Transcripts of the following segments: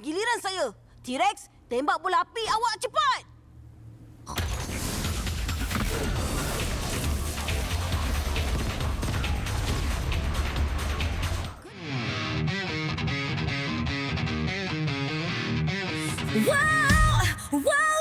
Giliran saya. T-Rex, tembak bola api awak cepat. Wow, wow,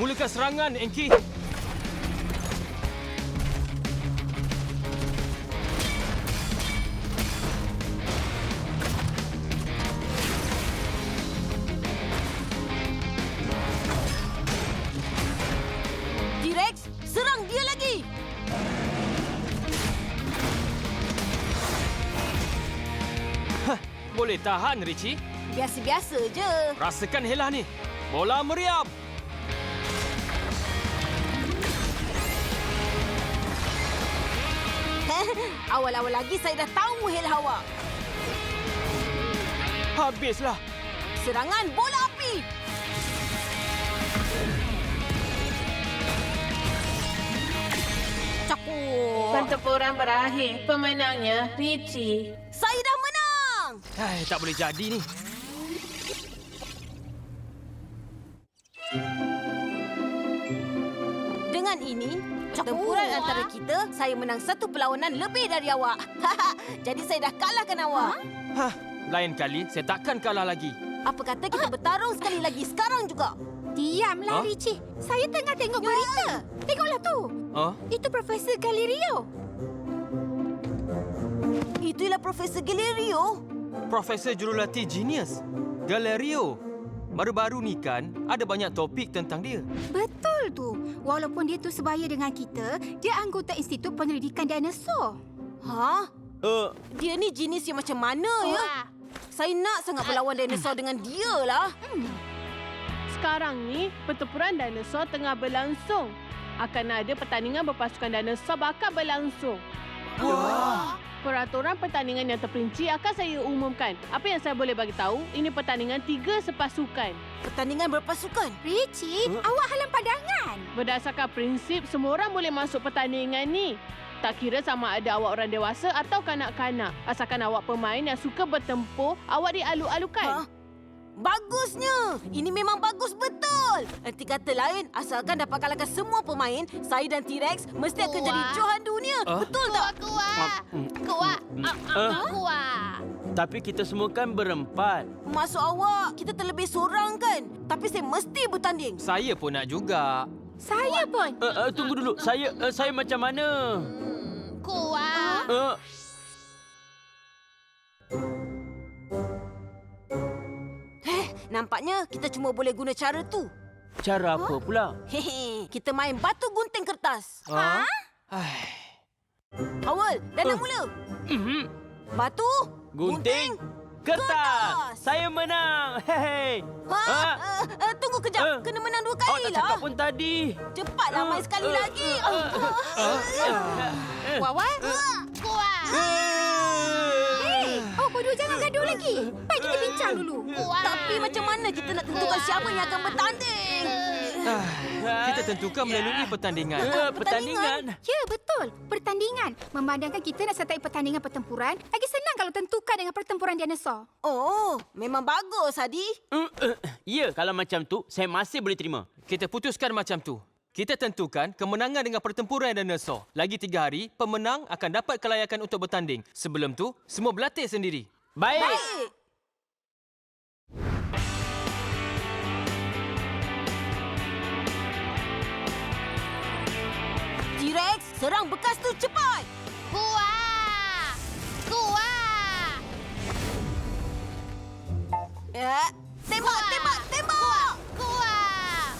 Mulakan serangan, Enki. T-Rex, serang dia lagi! Boleh tahan, Richie. Biasa-biasa je. Rasakan Hela ni. Bola meriam. Awal-awal lagi saya dah tahu hel awak. Habislah. Serangan bola api! Cakuk! Pertempuran berakhir. Pemenangnya Richie. Saya dah menang! Hai, tak boleh jadi ni. Dengan ini, pertempuran antara kita, saya menang satu perlawanan lebih dari awak. Jadi saya dah kalahkan awak. Hah, lain kali saya takkan kalah lagi. Apa kata kita bertarung sekali lagi sekarang juga? Diamlah, Ha? Richie. Saya tengah tengok berita. Tengoklah tu. Oh, Itu Profesor Galerio. Itulah Profesor Galerio. Profesor Jurulatih Genius. Galerio. Baru-baru ni kan, ada banyak topik tentang dia. Betul tu. Walaupun dia tu sebaya dengan kita, dia anggota Institut Penyelidikan Dinosaur. Ha? Uh, Dia ni jenis yang macam mana ya? Saya nak sangat berlawan dinosaur dengan dia lah. Sekarang ni, pertempuran dinosaur tengah berlangsung. Akan ada pertandingan berpasukan dinosaur bakal berlangsung. Wah. Peraturan pertandingan yang terperinci akan saya umumkan. Apa yang saya boleh bagi tahu, ini pertandingan tiga sepasukan. Pertandingan berpasukan. Richie, Huh? awak halang padangan. Berdasarkan prinsip, semua orang boleh masuk pertandingan ni. Tak kira sama ada awak orang dewasa atau kanak-kanak. Asalkan awak pemain yang suka bertempur, awak dialu-alukan. Ha? Bagusnya! Ini memang bagus betul! Nanti kata lain, asalkan dapat kalahkan semua pemain, saya dan T-Rex mesti akan jadi johan dunia. Ah? Betul tak? Kuat. Kuat. Kuat. Tapi kita semua kan berempat. Masuk awak, kita terlebih seorang kan? Tapi saya mesti bertanding. saya pun nak juga. Saya pun. Uh, uh, tunggu dulu. Saya uh, saya macam mana? Kuat. Uh, nampaknya kita cuma boleh guna cara tu. cara apa pula? Hehe, kita main batu gunting kertas. Ha? Hai. Awal, dah nak Oh. mula. Mhm. Batu, Gunting kertas. Kertas. Saya menang. Hehe. Ha, Ha? uh, uh, tunggu kejap. Eh. Kena menang dua Awak kali tak lah. cakap pun tadi. Cepatlah main sekali Eh, lagi. eh, Wawan. Kuat. Bincang dulu. Kuat. Tapi macam mana kita nak tentukan siapa yang akan bertanding? Ah, kita tentukan melalui pertandingan. Uh, pertandingan. Ya, betul. Betul. Pertandingan. Memandangkan kita nak sertai pertandingan pertempuran, lagi senang kalau tentukan dengan pertempuran dinosaur. Oh, memang bagus, Hadi. Mm, eh, Ya, kalau macam tu, saya masih boleh terima. Kita putuskan macam tu. Kita tentukan kemenangan dengan pertempuran dinosaur. Lagi tiga hari, pemenang akan dapat kelayakan untuk bertanding. Sebelum tu, semua berlatih sendiri. Baik. Baik. Serang bekas tu cepat. Kuat. Kuat. Ya. Tembak, Kuat. tembak, tembak. Kuat.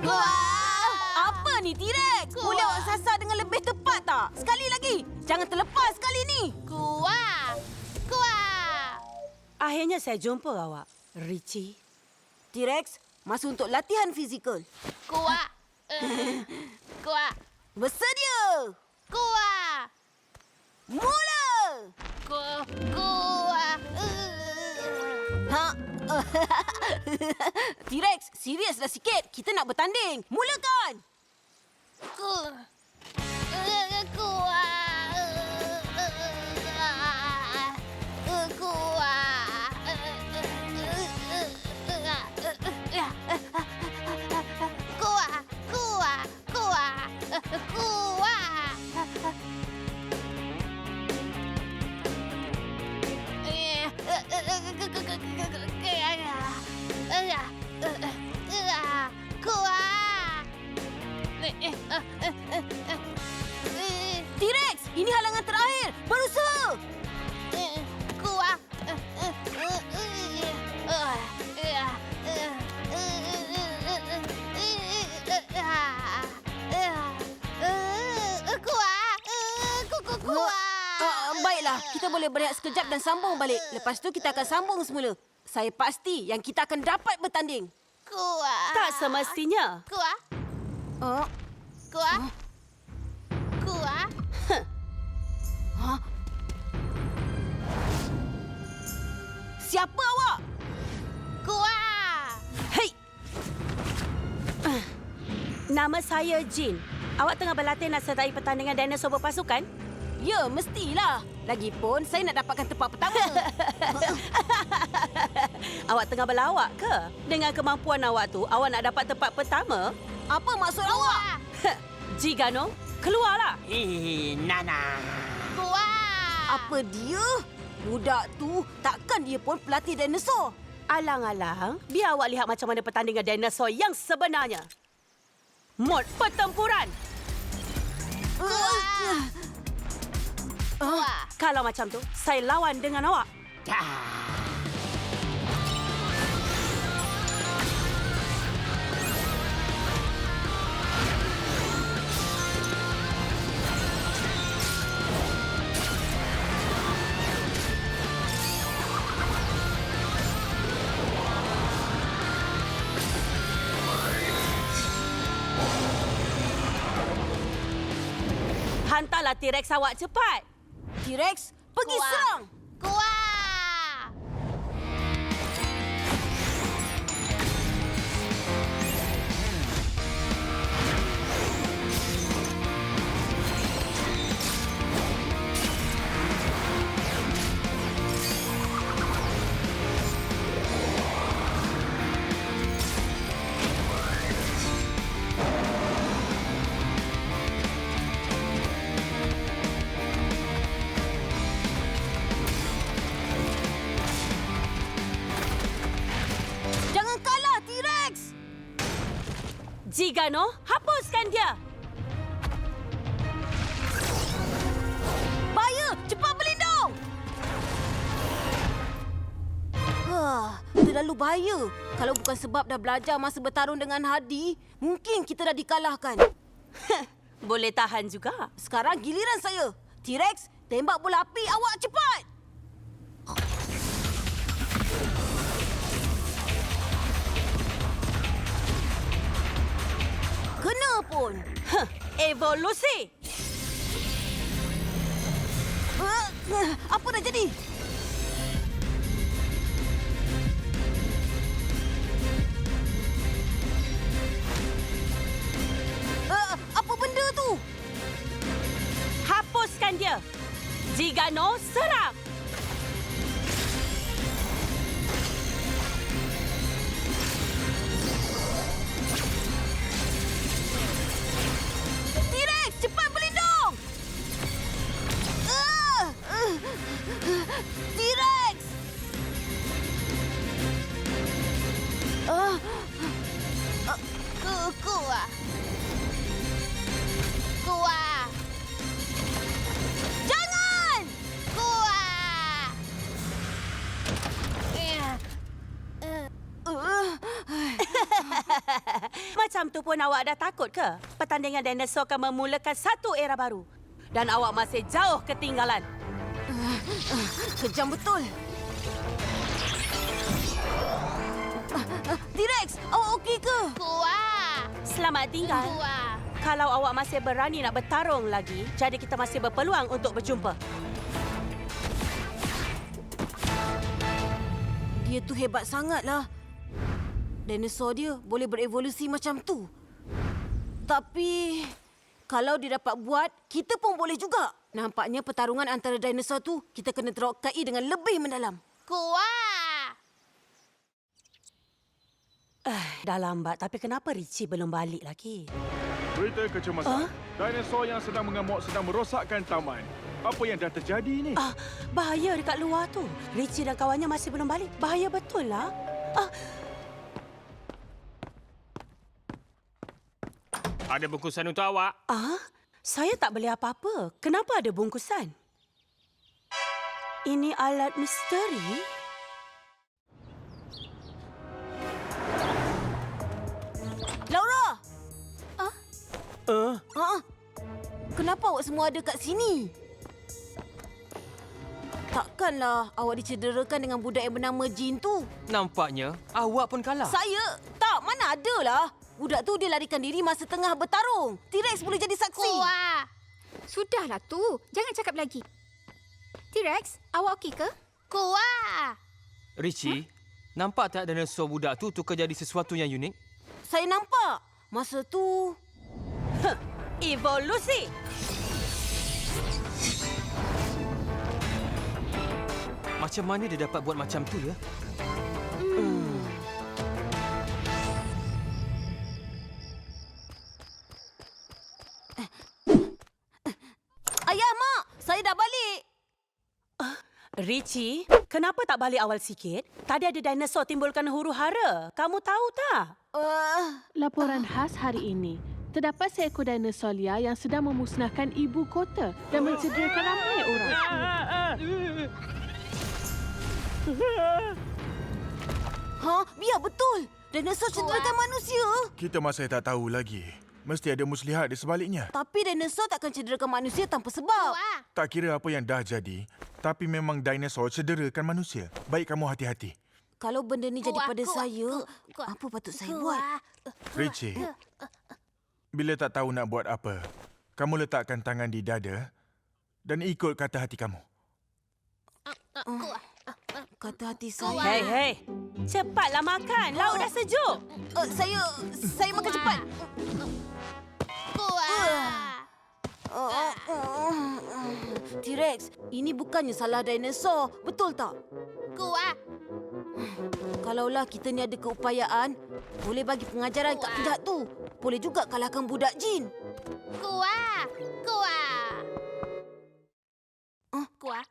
Wah! Apa ni T-Rex? Boleh awak sasar dengan lebih tepat tak? Sekali lagi. Jangan terlepas kali ni. Kuat. Kuat. Akhirnya saya jumpa awak, Richie. T-Rex, masa untuk latihan fizikal. Kuat. Kuat. Bersedia. Kuat. Mula. Ku- Kuat. Ha? T-Rex, seriuslah sikit. Kita nak bertanding. Mulakan. Ku. T-Rex, ini halangan terakhir. Berusaha. Kuat. Kuat. Uh, baiklah, kita boleh berehat sekejap dan sambung balik. Lepas tu kita akan sambung semula. Saya pasti yang kita akan dapat bertanding. Kuat. Tak semestinya. Kuat. Oh, Siapa awak? Kuat. Hei! Ah. Nama saya Jin. Awak tengah berlatih nak sertai pertandingan dinosaur berpasukan? Ya, mestilah. Lagipun, saya nak dapatkan tempat pertama. Awak tengah berlawak ke? Dengan kemampuan awak tu, awak nak dapat tempat pertama? Apa maksud awak? Jigano, keluarlah. Eh, Nana. Kuat. Apa dia? Budak tu, takkan dia pun pelatih dinosaur? Alang-alang, biar awak lihat macam mana pertandingan dinosaur yang sebenarnya. Mod pertempuran. Kuat. Kuat. Kalau macam tu, saya lawan dengan awak. Hantarlah T-Rex awak cepat. T-Rex, pergi Kuat. serang! Jigano, hapuskan dia. Bahaya! Cepat berlindung! Wah, terlalu bahaya. Kalau bukan sebab dah belajar masa bertarung dengan Hadi, mungkin kita dah dikalahkan. Boleh tahan juga. Sekarang giliran saya. T-Rex, tembak bola api awak cepat! kena pun. Huh, evolusi! Apa dah jadi? Apa benda tu? Hapuskan dia. Jigano serang. Ah! T-Rex! Ah, Ku kuah. Kuah. jangan! Kuah. Ah, Macam tu pun awak dah takut ke? Pertandingan dinosaur akan memulakan satu era baru. Dan awak masih jauh ketinggalan. Kejam betul. T-Rex, awak okey ke? Kuah. Selamat tinggal. Kuah. Kalau awak masih berani nak bertarung lagi, jadi kita masih berpeluang untuk berjumpa. Dia tu hebat sangatlah. Dinosaur dia boleh berevolusi macam tu. Tapi kalau dia dapat buat, kita pun boleh juga. Nampaknya pertarungan antara dinosaur tu kita kena terokai dengan lebih mendalam. Kuah. Eh, dah lambat. Tapi kenapa Richie belum balik lagi? Berita kecemasan. Dinosaur yang sedang mengamuk sedang merosakkan taman. Apa yang dah terjadi ni? Ah, bahaya dekat luar tu. Richie dan kawannya masih belum balik. Bahaya betul lah. Ah, Ada bungkusan untuk awak. ah, saya tak beli apa-apa. Kenapa ada bungkusan? Ini alat misteri? Laura! Uh, Ha? Kenapa awak semua ada kat sini? Takkanlah awak dicederakan dengan budak yang bernama Jin tu? Nampaknya awak pun kalah. Saya? Tak, mana ada lah. Budak tu dia larikan diri masa tengah bertarung. T-Rex boleh jadi saksi. Kuah. Sudahlah tu. Jangan cakap lagi. T-Rex, awak okey ke? Kuah. Richie, nampak tak dinosaur budak tu tukar jadi sesuatu yang unik? Saya nampak. Masa tu... Evolusi! Macam mana dia dapat buat macam tu ya? Ayah, Mak! Saya dah balik. Richie, kenapa tak balik awal sikit? Tadi ada dinosaur timbulkan huru hara. Kamu tahu tak? Uh, Laporan khas hari ini. Terdapat seekor dinosaur liar yang sedang memusnahkan ibu kota dan mencederakan ramai orang. ha? Biar betul. Dinosaur cederakan manusia. Kita masih tak tahu lagi. Mesti ada muslihat di sebaliknya. Tapi dinosaur takkan cederakan manusia tanpa sebab. Kuah. Tak kira apa yang dah jadi, tapi memang dinosaur cederakan manusia. Baik kamu hati-hati. Kalau benda ni jadi pada kuah, saya, apa patut saya buat? Richie, bila tak tahu nak buat apa, kamu letakkan tangan di dada dan ikut kata hati kamu. Kata hati saya. Hei, hei. Cepatlah makan. Lauk dah sejuk. Uh, saya saya makan cepat. Kuah. T-Rex, ini bukannya salah dinosaur. Betul tak? Kuah. Kalaulah kita ni ada keupayaan, boleh bagi pengajaran kat penjahat tu. Boleh juga kalahkan budak jin. Kuah. Kuah. Ah. Kuah.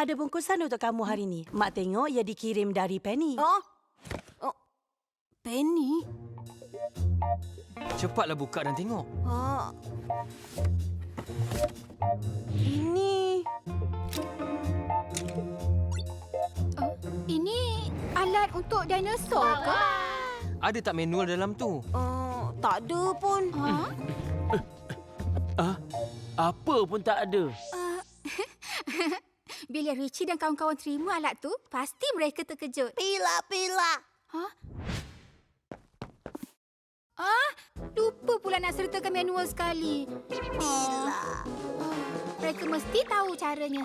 Ada bungkusan untuk kamu hari ni. Mak tengok ia dikirim dari Penny. Oh? Oh. Penny? Cepatlah buka dan tengok. Ha. Ini Oh, ini alat untuk dinosaur ke? Ada tak manual dalam tu? uh, tak ada pun. Ha? ah, apa pun tak ada. Bila Richie dan kawan-kawan terima alat tu, pasti mereka terkejut. Pila-pila. Ha? Ah, lupa pula nak sertakan manual sekali. Oh, mereka mesti tahu caranya.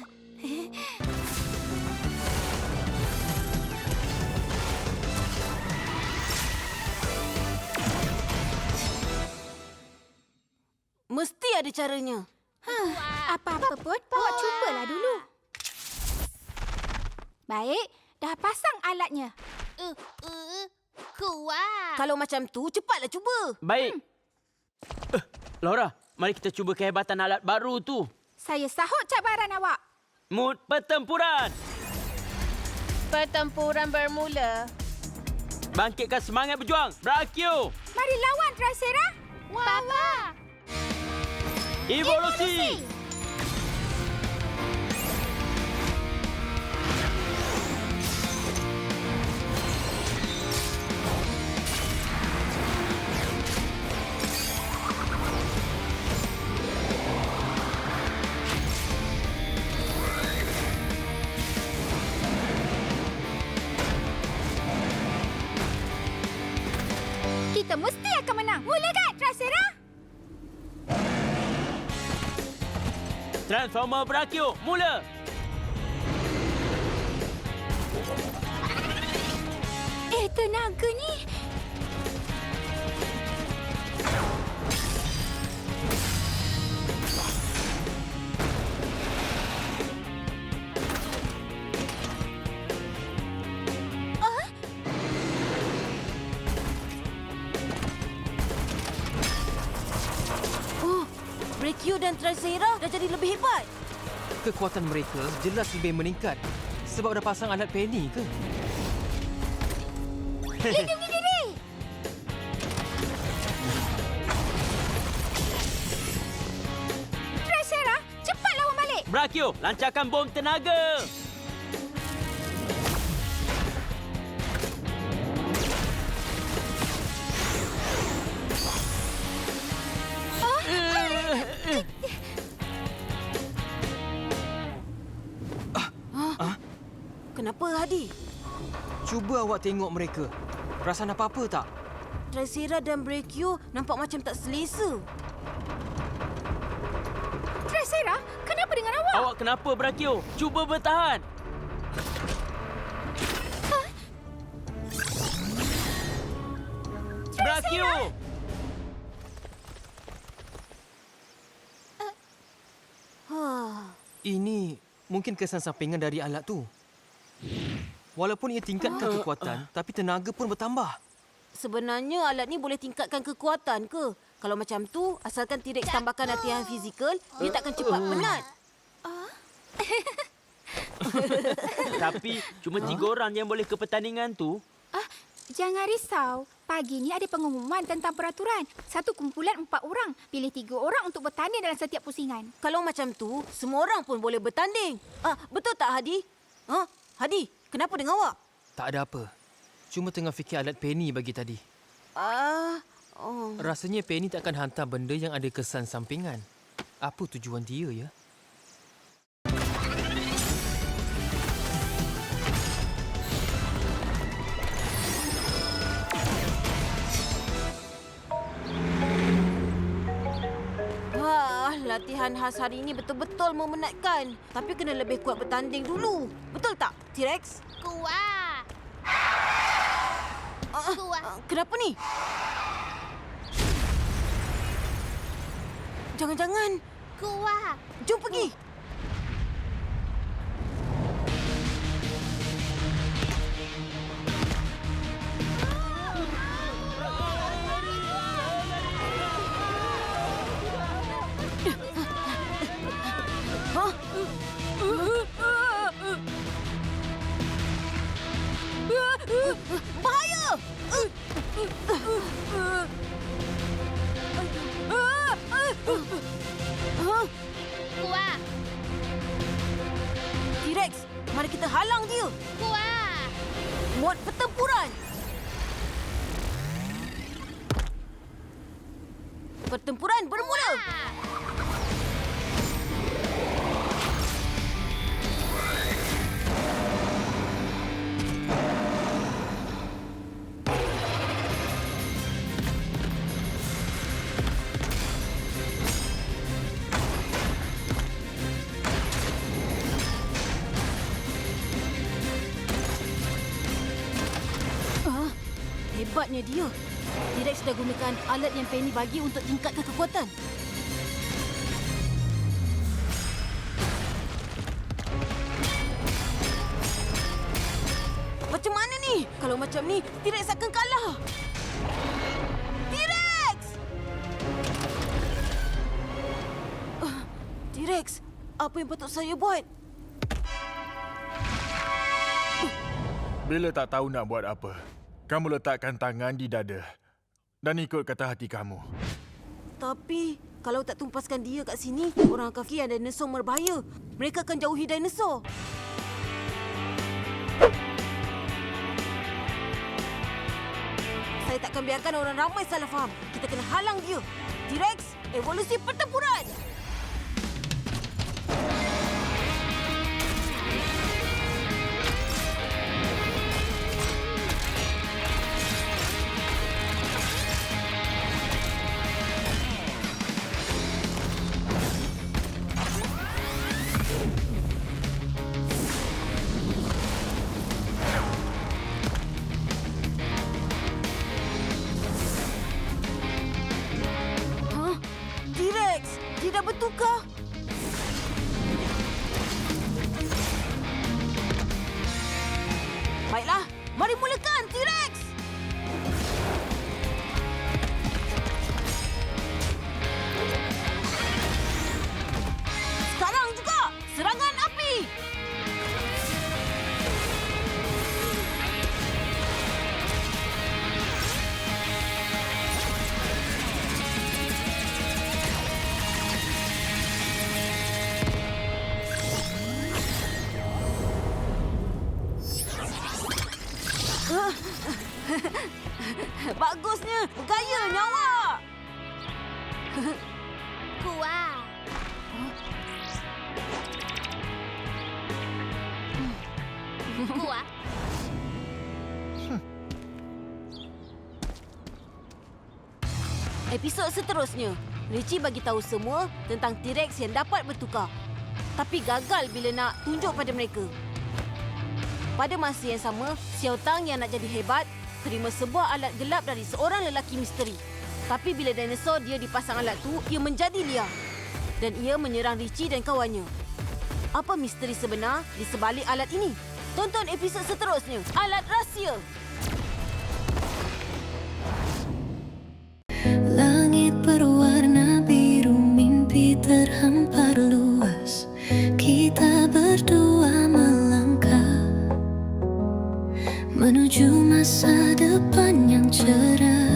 Mesti ada caranya. Apa-apa pun, awak cubalah dulu. Baik, dah pasang alatnya. Uh, uh, kuat. Kalau macam tu, cepatlah cuba. Baik. Eh, Laura, mari kita cuba kehebatan alat baru tu. Saya sahut cabaran awak. Mood pertempuran. Pertempuran bermula. Bangkitkan semangat berjuang. Brakio. Mari lawan, Tricera. Papa. Evolusi. Kita Transformer Brakio. Mula. Eh, tenaga ni. Brachio dan Tricera dah jadi lebih hebat. Kekuatan mereka jelas lebih meningkat. Sebab dah pasang alat penny ke? Lindungi diri. Tricera, cepat lawan balik. Brakio, lancarkan bom tenaga. Kenapa, Hadi? Cuba awak tengok mereka. Perasan apa-apa tak? Tricera dan Brachio nampak macam tak selesa. Tricera, kenapa dengan awak? Awak kenapa Brakio? Cuba bertahan. Brakio! Ini mungkin kesan sampingan dari alat tu. Walaupun ia tingkatkan kekuatan, tapi tenaga pun bertambah. Sebenarnya alat ni boleh tingkatkan kekuatan ke? Kalau macam tu, asalkan T-Rex tambahkan latihan fizikal, dia takkan cepat penat. Tapi cuma tiga orang yang boleh ke pertandingan tu. Ah, jangan risau. Pagi ni ada pengumuman tentang peraturan. Satu kumpulan empat orang. Pilih tiga orang untuk bertanding dalam setiap pusingan. Kalau macam tu, semua orang pun boleh bertanding. Ah, betul tak Hadi? Ha? Hadi, kenapa dengan awak? Tak ada apa. Cuma tengah fikir alat penny bagi tadi. Ah, oh. Rasanya penny tak akan hantar benda yang ada kesan sampingan. Apa tujuan dia ya? Latihan khas hari ini betul-betul memenatkan. Tapi kena lebih kuat bertanding dulu. Betul tak, T-Rex? Kuat. Ah, Kuat. ah, kenapa ni? Jangan-jangan. Kuat. Jom pergi. Hah? Mari kita halang dia. Kuat. Mod pertempuran. Pertempuran bermula. Ah, gunakan alat yang Penny bagi untuk tingkatkan kekuatan. Macam mana ni? Kalau macam ni, T-Rex akan kalah. T-Rex! Uh, T-Rex, apa yang patut saya buat? Bila tak tahu nak buat apa, kamu letakkan tangan di dada dan ikut kata hati kamu. Tapi, kalau tak tumpaskan dia kat sini, orang akan fikir dinosaur berbahaya. Mereka akan jauhi dinosaur. Saya takkan biarkan orang ramai salah faham. Kita kena halang dia. T-Rex, evolusi pertempuran! Episod seterusnya, Richie bagi tahu semua tentang T-Rex yang dapat bertukar. Tapi gagal bila nak tunjuk pada mereka. Pada masa yang sama, Xiao Tang yang nak jadi hebat terima sebuah alat gelap dari seorang lelaki misteri. Tapi bila dinosaur dia dipasang alat tu, ia menjadi liar. Dan ia menyerang Richie dan kawannya. Apa misteri sebenar di sebalik alat ini? Tonton episod seterusnya, Alat Rahsia. Terhampar luas Kita berdua melangkah Menuju masa depan yang cerah.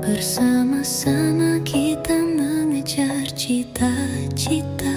Bersama-sama kita mengejar cita-cita